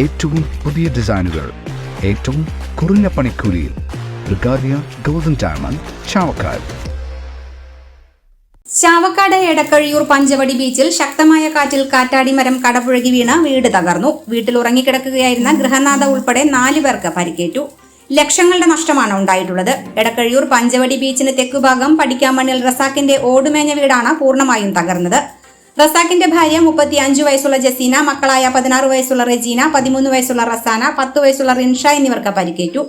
ഏറ്റവും പുതിയ ഡിസൈനുകൾ ഏറ്റവും കുറഞ്ഞ പണിക്കൂലിയിൽ. ബ്രിഗാദിയ ഗോൾഡൻ ഡയമണ്ട് ചാവക്കാട്. ചാവക്കാട് എടക്കഴിയൂർ പഞ്ചവടി ബീച്ചിൽ ശക്തമായ കാറ്റിൽ കാറ്റാടി മരം കടപുഴകി വീണ് വീട് തകർന്നു. വീട്ടിൽ ഉറങ്ങിക്കിടക്കുകയായിരുന്ന ഗൃഹനാഥ ഉൾപ്പെടെ നാലു പേർക്ക് പരിക്കേറ്റു. ലക്ഷങ്ങളുടെ നഷ്ടമാണ് ഉണ്ടായിട്ടുള്ളത്. എടക്കഴിയൂർ പഞ്ചവടി ബീച്ചിന് തെക്കുഭാഗം പടിക്കാമണ്ണിൽ റസാക്കിന്റെ ഓടുമേഞ്ഞ വീടാണ് പൂർണമായും തകർന്നത്. റസാക്കിന്റെ ഭാര്യ മുപ്പത്തി അഞ്ചു വയസ്സുള്ള ജസീന മക്കളായ പതിനാറ് വയസ്സുള്ള റെജീന പതിമൂന്ന് വയസ്സുള്ള റസാന പത്ത് വയസ്സുള്ള റിൻഷ എന്നിവർക്ക് പരിക്കേറ്റു.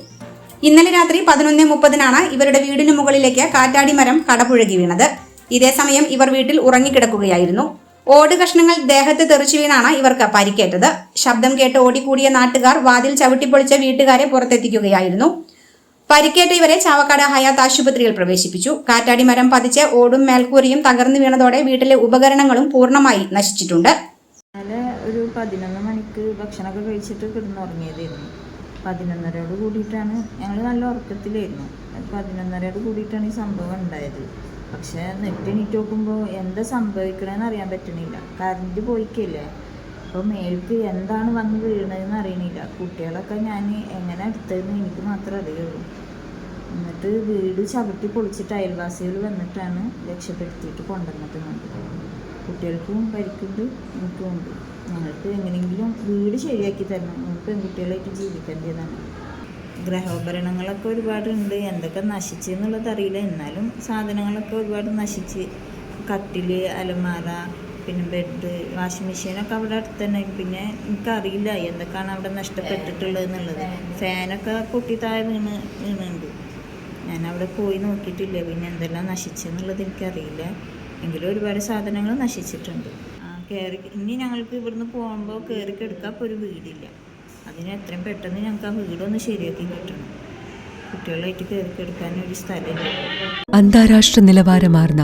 ഇന്നലെ രാത്രി പതിനൊന്ന് മുപ്പതിനാണ് ഇവരുടെ വീടിന് മുകളിലേക്ക് കാറ്റാടി മരം കടപുഴകി വീണത്. ഇതേസമയം ഇവർ വീട്ടിൽ ഉറങ്ങിക്കിടക്കുകയായിരുന്നു. ഓട് കഷ്ണങ്ങൾ ദേഹത്ത് തെറിച്ചു വീണാണ് ഇവർക്ക് പരിക്കേറ്റത്. ശബ്ദം കേട്ട് ഓടിക്കൂടിയ നാട്ടുകാർ വാതിൽ ചവിട്ടിപ്പൊളിച്ച വീട്ടുകാരെ പുറത്തെത്തിക്കുകയായിരുന്നു. പരിക്കേറ്റ ഇവരെ ചാവക്കാട് ഹയാത്ത് ആശുപത്രിയിൽ പ്രവേശിപ്പിച്ചു. കാറ്റാടി മരം പതിച്ച് ഓടും മേൽക്കൂരയും തകർന്നു വീണതോടെ വീട്ടിലെ ഉപകരണങ്ങളും പൂർണമായി നശിച്ചിട്ടുണ്ട്. ഒരു പതിനൊന്ന് മണിക്ക് ഭക്ഷണമൊക്കെ കഴിച്ചിട്ട് കിടന്നുറങ്ങിയതായിരുന്നു. പതിനൊന്നരയോട് കൂടിയിട്ടാണ് ഞങ്ങൾ നല്ല ഉറക്കത്തിലായിരുന്നു. പതിനൊന്നരയോട് കൂടിയിട്ടാണ് ഈ സംഭവം ഉണ്ടായത്. പക്ഷേ നെറ്റ് എണീറ്റ് നോക്കുമ്പോൾ എന്താ സംഭവിക്കണമെന്ന് അറിയാൻ പറ്റണില്ല. കറണ്ട് പോയിക്കല്ലേ? അപ്പോൾ മേൽക്ക് എന്താണ് വന്ന് വീണതെന്ന് അറിയണില്ല. കുട്ടികളൊക്കെ ഞാൻ എങ്ങനെ എടുത്തതെന്ന് എനിക്ക് മാത്രമേ അറിയുള്ളൂ. എന്നിട്ട് വീട് ചവിട്ടി പൊളിച്ചിട്ട് അയൽവാസികൾ വന്നിട്ടാണ് രക്ഷപ്പെടുത്തിയിട്ട് കൊണ്ടുവന്നത് കണ്ടു. കുട്ടികൾക്കും പരിക്കുണ്ട് എനിക്കും ഉണ്ട്. ഞങ്ങൾക്ക് എങ്ങനെയെങ്കിലും വീട് ശരിയാക്കി തരണം. നമുക്ക് പെൺകുട്ടികളായിട്ട് ജീവിക്കേണ്ടതാണ്. ഗ്രഹോപകരണങ്ങളൊക്കെ ഒരുപാടുണ്ട് എന്തൊക്കെ നശിച്ചു എന്നുള്ളത് അറിയില്ല. എന്നാലും സാധനങ്ങളൊക്കെ ഒരുപാട് നശിച്ച്. കട്ടിൽ അലമാര പിന്നെ ബെഡ് വാഷിംഗ് മെഷീനൊക്കെ അവിടെ അടുത്ത് തന്നെ. പിന്നെ എനിക്കറിയില്ല എന്തൊക്കെയാണ് അവിടെ നഷ്ടപ്പെട്ടിട്ടുള്ളത് എന്നുള്ളത് ഫാനൊക്കെ പൊട്ടി താഴെ വീണ് വീണുണ്ട്. ഞാൻ അവിടെ പോയി നോക്കിയിട്ടില്ല. പിന്നെ എന്തെല്ലാം നശിച്ചെന്നുള്ളത് എനിക്കറിയില്ല. എങ്കിലും ഒരുപാട് സാധനങ്ങൾ നശിച്ചിട്ടുണ്ട്. ആ കയറി ഇനി ഞങ്ങൾക്ക് ഇവിടുന്ന് പോകുമ്പോൾ കയറി കിടക്കാൻ ഇപ്പോൾ ഒരു വീടില്ല. അതിന് എത്രയും പെട്ടെന്ന് ഞങ്ങൾക്ക് ആ വീടൊന്ന് ശരിയാക്കി കിട്ടണം. കുട്ടികളായിട്ട് കയറി കിടക്കാൻ ഒരു സ്ഥലമില്ല. അന്താരാഷ്ട്ര നിലവാരമാർന്ന